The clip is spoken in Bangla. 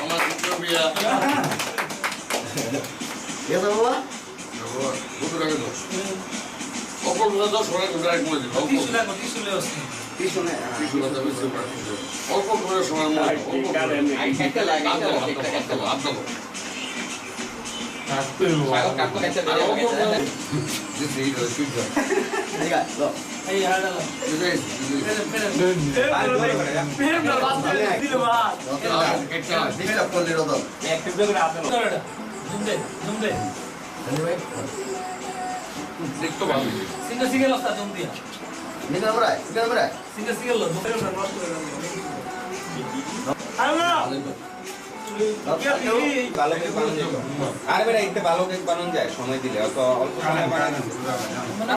আমার দুটো বিয়া বাবা দুটো টাকা দশ অপর দশ ওরা দুটো এক মধ্যে অল্প করে সময় মধ্যে অল্প দেখতে লাগে। সিঙ্গেল সিঙ্গেল অবস্থা জুম দিয়া নিকে আমরা নিকে আমরা আরে বেড়া ভালো কেক বানানো যায় সময় দিলে অত অল্প সময় বানানো